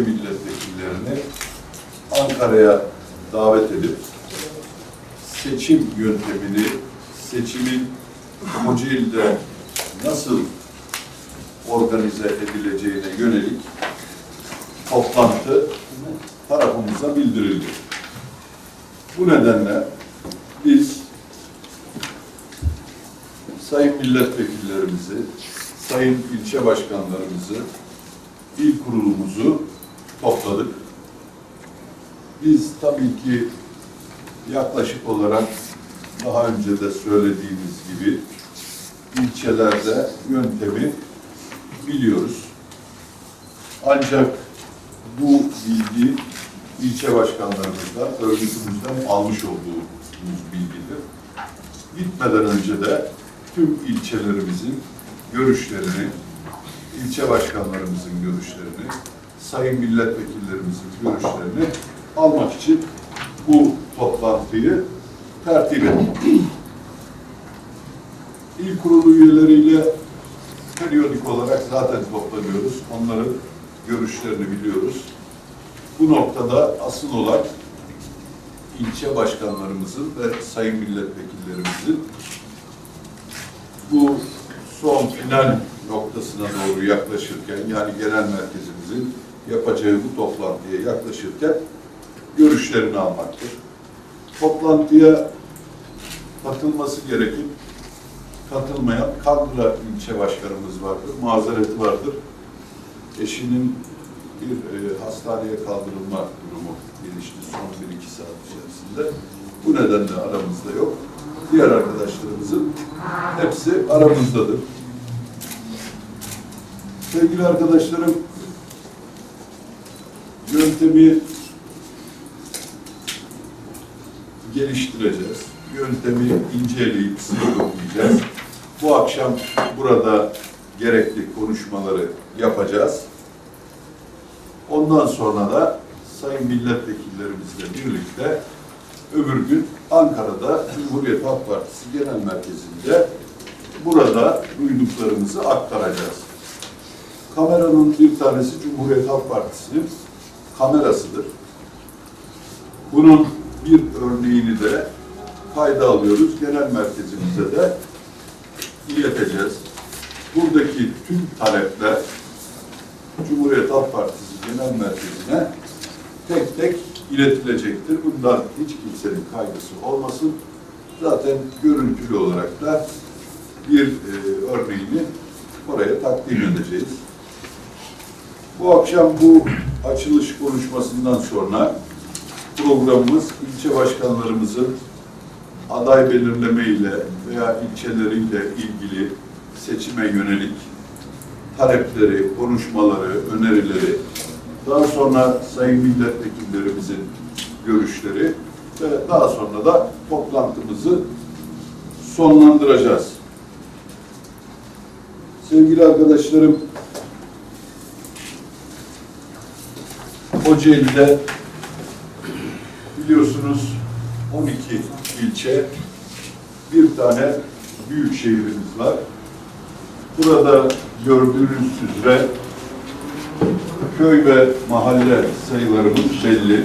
milletvekillerini Ankara'ya davet edip seçim yöntemini, seçimin Kocaeli'de nasıl organize edileceğine yönelik toplantı tarafımıza bildirildi. Bu nedenle biz sayın milletvekillerimizi, sayın ilçe başkanlarımızı, il kurulumuzu topladık. Biz tabii ki yaklaşık olarak daha önce de söylediğimiz gibi ilçelerde yöntemi biliyoruz. Ancak bu bilgi ilçe başkanlarımızdan, örgütümüzden almış olduğumuz bilgidir. Gitmeden önce de tüm ilçelerimizin görüşlerini, ilçe başkanlarımızın görüşlerini, sayın milletvekillerimizin görüşlerini almak için bu toplantıyı tertip ettik. İl kurulu üyeleriyle periyodik olarak zaten toplanıyoruz. Onların görüşlerini biliyoruz. Bu noktada asıl olan ilçe başkanlarımızın ve sayın milletvekillerimizin bu son final noktasına doğru yaklaşırken yani genel merkezimizin yapacağı bu toplantıya yaklaşırken görüşlerini almaktır. Toplantıya katılması gerekip katılmayan Kandıra ilçe başkanımız vardır, mazereti vardır. Eşinin bir e, hastaneye kaldırılma durumu gelişti son bir iki saat içerisinde. Bu nedenle aramızda yok. Diğer arkadaşlarımızın hepsi aramızdadır. Sevgili arkadaşlarım, yöntemi geliştireceğiz. Yöntemi inceleyip sınırlayacağız. Bu akşam burada gerekli konuşmaları yapacağız. Ondan sonra da sayın milletvekillerimizle birlikte öbür gün Ankara'da Cumhuriyet Halk Partisi Genel Merkezi'nde burada duyduklarımızı aktaracağız. Kameranın bir tanesi Cumhuriyet Halk Partisi'nin kamerasıdır. Bunun bir örneğini de kayda alıyoruz. Genel merkezimize de ileteceğiz. Buradaki tüm talepler Cumhuriyet Halk Partisi Genel Merkezi'ne tek tek iletilecektir. Bundan hiç kimsenin kaygısı olmasın. Zaten görüntülü olarak da bir e, örneğini oraya takdim edeceğiz. Bu akşam bu açılış konuşmasından sonra programımız ilçe başkanlarımızın aday belirleme ile veya ilçeleriyle ilgili seçime yönelik talepleri, konuşmaları, önerileri, daha sonra sayın milletvekillerimizin görüşleri ve daha sonra da toplantımızı sonlandıracağız. Sevgili arkadaşlarım, Kocaeli'de biliyorsunuz 12 ilçe, bir tane büyük şehrimiz var. Burada gördüğünüz üzere köy ve mahalle sayılarımız belli.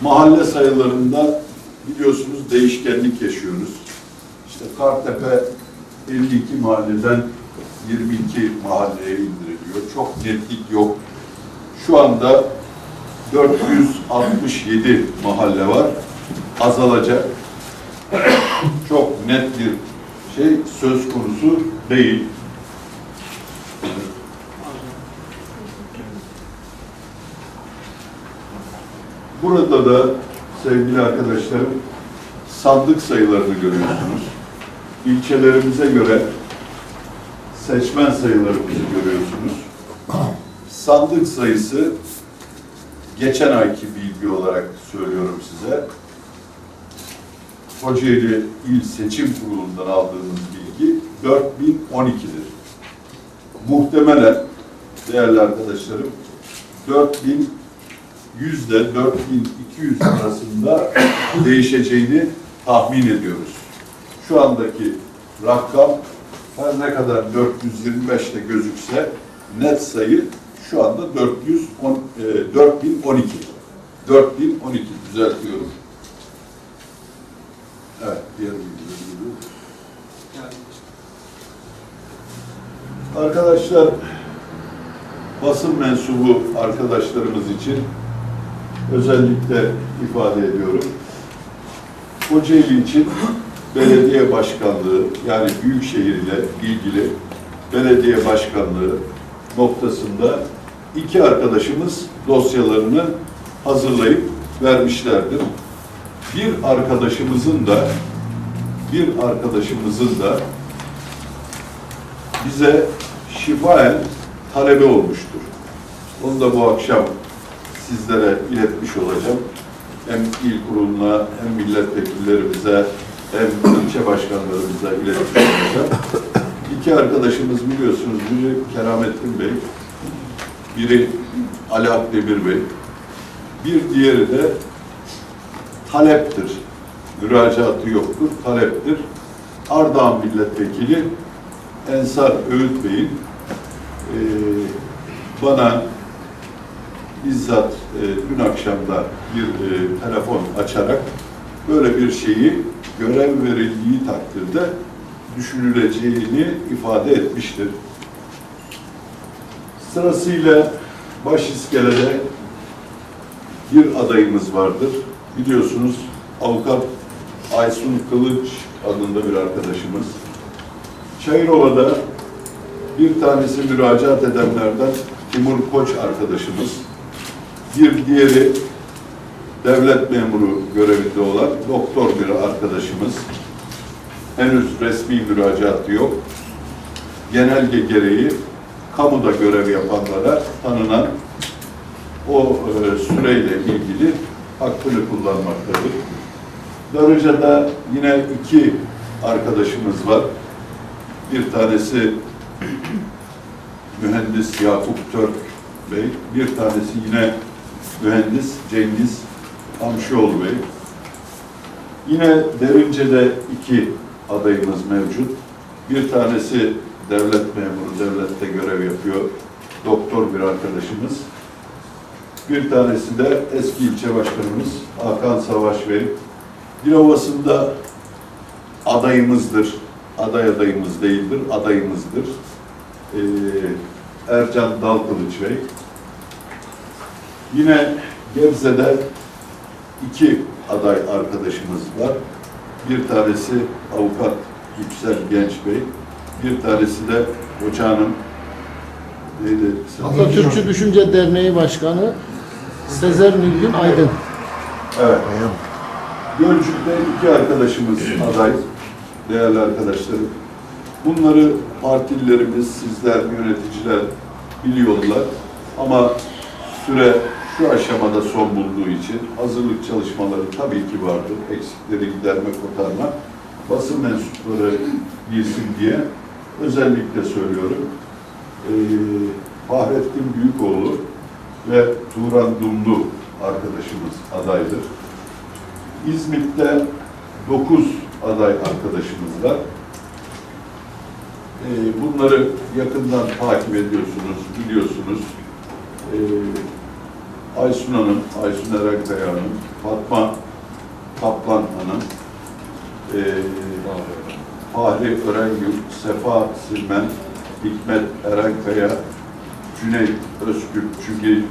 Mahalle sayılarında biliyorsunuz değişkenlik yaşıyoruz. İşte Kartepe 52 mahalleden 22 mahalleye indiriliyor. Çok netlik yok. Şu anda 467 mahalle var. Azalacak. Çok net bir şey söz konusu değil. Burada da sevgili arkadaşlarım sandık sayılarını görüyorsunuz. İlçelerimize göre seçmen sayılarımızı görüyorsunuz. Sandık sayısı geçen ayki bilgi olarak söylüyorum size. Kocaeli İl Seçim Kurulu'ndan aldığımız bilgi 4012'dir. Muhtemelen değerli arkadaşlarım 4100 ile 4200 arasında değişeceğini tahmin ediyoruz. Şu andaki rakam her ne kadar 425'te gözükse net sayı şu anda 410, e, 4012. 4012 düzeltiyorum. Evet, diğer. Arkadaşlar, basın mensubu arkadaşlarımız için özellikle ifade ediyorum. Kocaeli için belediye başkanlığı yani büyükşehir ile ilgili belediye başkanlığı noktasında iki arkadaşımız dosyalarını hazırlayıp vermişlerdir. Bir arkadaşımızın da bir arkadaşımızın da bize şifaen talebi olmuştur. Onu da bu akşam sizlere iletmiş olacağım. Hem il kuruluna hem milletvekillerimize hem ilçe başkanlarımıza iletmiş olacağım. İki arkadaşımız biliyorsunuz, biri Keramettin Bey, biri Ali Akdemir Bey, bir diğeri de taleptir. Müracaatı yoktur, taleptir. Ardahan Milletvekili Ensar Öğüt Bey'in eee, bana bizzat e, dün akşamda bir e, telefon açarak böyle bir şeyi görev verildiği takdirde düşünüleceğini ifade etmiştir. Sırasıyla baş iskelede bir adayımız vardır. Biliyorsunuz avukat Aysun Kılıç adında bir arkadaşımız. Çayırova'da bir tanesi müracaat edenlerden Timur Koç arkadaşımız. Bir diğeri devlet memuru görevinde olan doktor bir arkadaşımız. Henüz resmi müracaatı yok. Genelge gereği kamuda görev yapanlara tanınan o e, süreyle ilgili hakkını kullanmaktadır. Darıca'da yine iki arkadaşımız var. Bir tanesi mühendis Yakup Türk Bey, bir tanesi yine mühendis Cengiz Hamşioğlu Bey. Yine Derince'de iki adayımız mevcut. Bir tanesi devlet memuru, devlette görev yapıyor, doktor bir arkadaşımız. Bir tanesi de eski ilçe başkanımız Hakan Savaş Bey. Dilovası'nda adayımızdır, aday adayımız değildir, adayımızdır. Ee, Ercan Dalkılıç Bey. Yine Gebze'de iki aday arkadaşımız var. Bir tanesi avukat Yüksel Genç Bey, bir tanesi de ocağının neydi? Atatürkçü Düşünce Derneği Başkanı Sezer Nilgün Aydın. Evet. Gölcük'te iki arkadaşımız aday, değerli arkadaşlarım. Bunları partililerimiz, sizler, yöneticiler biliyorlar. Ama süre şu aşamada son bulduğu için hazırlık çalışmaları tabii ki vardır. Eksikleri giderme, kotarma. Basın mensupları bilsin diye özellikle söylüyorum. Ee, Fahrettin Büyükoğlu ve Turan Dumlu arkadaşımız adaydır. İzmit'te 9 aday arkadaşımız var. Ee, bunları yakından takip ediyorsunuz, biliyorsunuz. Ee, Aysun Hanım, Aysun Erenkaya Hanım, Fatma Kaplan Hanım, Fahri Örengül, Sefa Silmen, Hikmet Erenkaya, Cüneyt Özgür, çünkü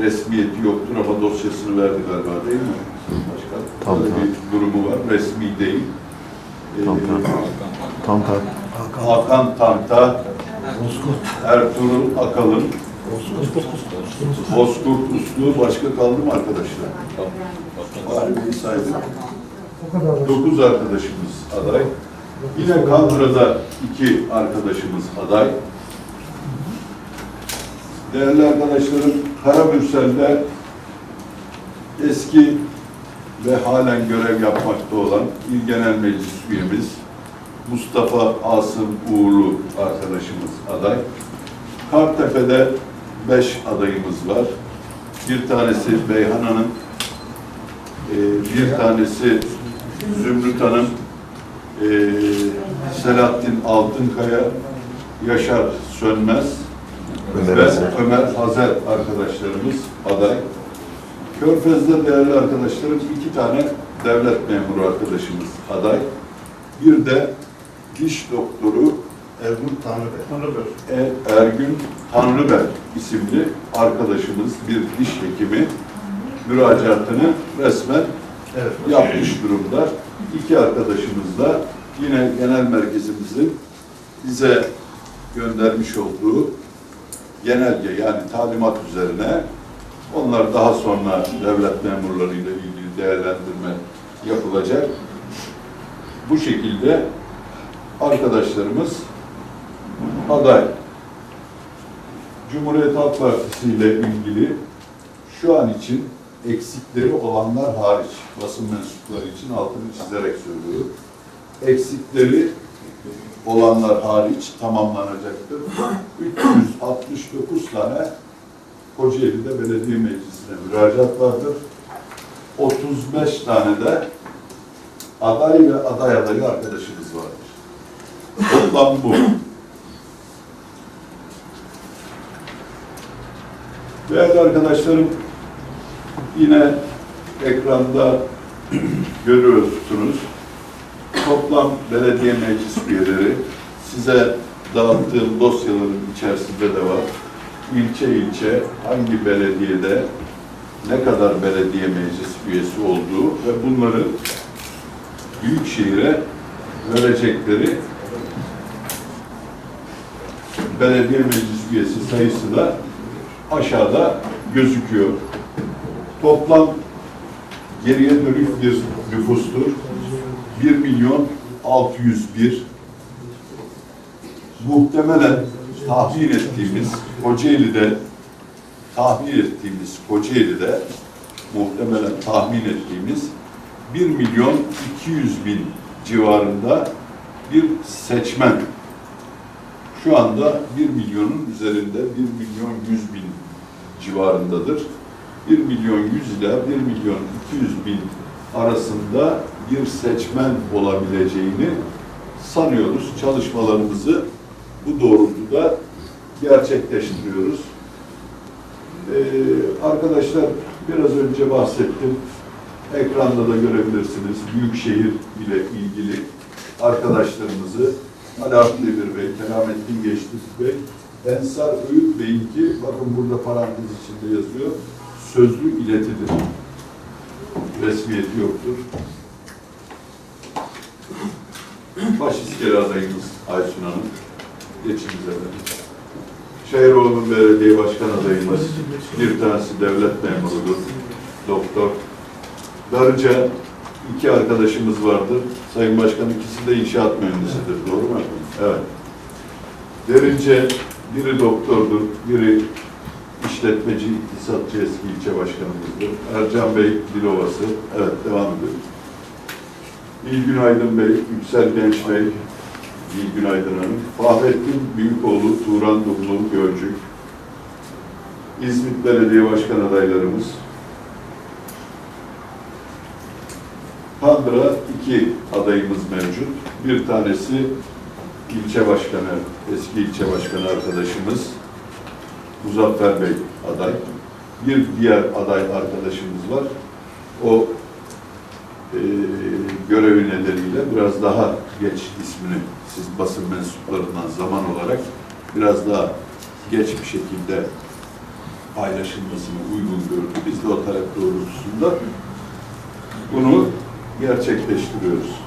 resmiyeti yoktur ama dosyasını verdi galiba değil mi? Başkan. Tam Böyle tam. bir durumu var, resmi değil. Ee, Tam tam. Tam tam. Hakan Tanta, Ertuğrul Akalın, Bozkurt Uslu, başka kaldı mı arkadaşlar? Var bir saydık. Dokuz arkadaşımız aday. Yine Kandıra'da iki arkadaşımız aday. Değerli arkadaşlarım, Karabürsel'de eski ve halen görev yapmakta olan İl Genel Meclis üyemiz Mustafa Asım Uğurlu arkadaşımız aday. Kartepe'de beş adayımız var. Bir tanesi Beyhan Hanım, e, bir tanesi Zümrüt Hanım, e, Selahattin Altınkaya, Yaşar Sönmez Ömer ve Hazer. Ömer Hazer arkadaşlarımız aday. Körfez'de değerli arkadaşlarım iki tane devlet memuru arkadaşımız aday. Bir de diş doktoru Ergun Tanrıber. E, Ergün Tanrıber isimli arkadaşımız bir diş hekimi müracaatını resmen yapmış durumda. İki arkadaşımız da yine genel merkezimizin bize göndermiş olduğu genelge yani talimat üzerine onlar daha sonra devlet memurlarıyla ilgili değerlendirme yapılacak. Bu şekilde arkadaşlarımız aday. Cumhuriyet Halk Partisi ile ilgili şu an için eksikleri olanlar hariç basın mensupları için altını çizerek söylüyorum. Eksikleri olanlar hariç tamamlanacaktır. 369 tane Kocaeli'de belediye meclisine müracaat vardır. 35 tane de aday ve aday adayı arkadaşımız vardır. Toplam bu. Değerli arkadaşlarım, yine ekranda görüyorsunuz. Toplam belediye meclis üyeleri size dağıttığım dosyaların içerisinde de var. İlçe ilçe hangi belediyede ne kadar belediye meclis üyesi olduğu ve bunları büyükşehire verecekleri belediye meclis üyesi sayısı da aşağıda gözüküyor. Toplam geriye dönük bir nüfustur. 1 milyon 601 muhtemelen tahmin ettiğimiz Kocaeli'de tahmin ettiğimiz Kocaeli'de muhtemelen tahmin ettiğimiz 1 milyon 200 bin civarında bir seçmen şu anda 1 milyonun üzerinde 1 milyon 100 bin civarındadır. 1 milyon 100 ile 1 milyon 200 bin arasında bir seçmen olabileceğini sanıyoruz. Çalışmalarımızı bu doğrultuda gerçekleştiriyoruz. Ee, arkadaşlar biraz önce bahsettim. Ekranda da görebilirsiniz. Büyükşehir ile ilgili arkadaşlarımızı Ali Akdemir Bey, Keramettin Geçtik Bey, Ensar Öğüt Bey'inki, bakın burada parantez içinde yazıyor, sözlü iletidir. Resmiyeti yoktur. Baş iskele adayımız Aysun Hanım. Geçiniz efendim. Şehiroğlu Belediye Başkan adayımız, bir tanesi devlet memurudur, doktor. Darıca iki arkadaşımız vardır. Sayın Başkan ikisi de inşaat mühendisidir. Doğru mu? Evet. Derince biri doktordur, biri işletmeci, iktisatçı eski ilçe başkanımızdır. Ercan Bey Dilovası. Evet, devam edelim. İlgün Aydın Bey, Yüksel Genç Bey, İlgün Aydın Hanım. Fahrettin Büyükoğlu, Turan Dumlu Gölcük. İzmit Belediye Başkan adaylarımız. Kandıra iki adayımız mevcut. Bir tanesi ilçe başkanı, eski ilçe başkanı arkadaşımız Muzaffer Bey aday. Bir diğer aday arkadaşımız var. O e, görevi nedeniyle biraz daha geç ismini siz basın mensuplarından zaman olarak biraz daha geç bir şekilde paylaşılmasını uygun gördük. Biz de o talep doğrultusunda bunu gerçekleştiriyoruz.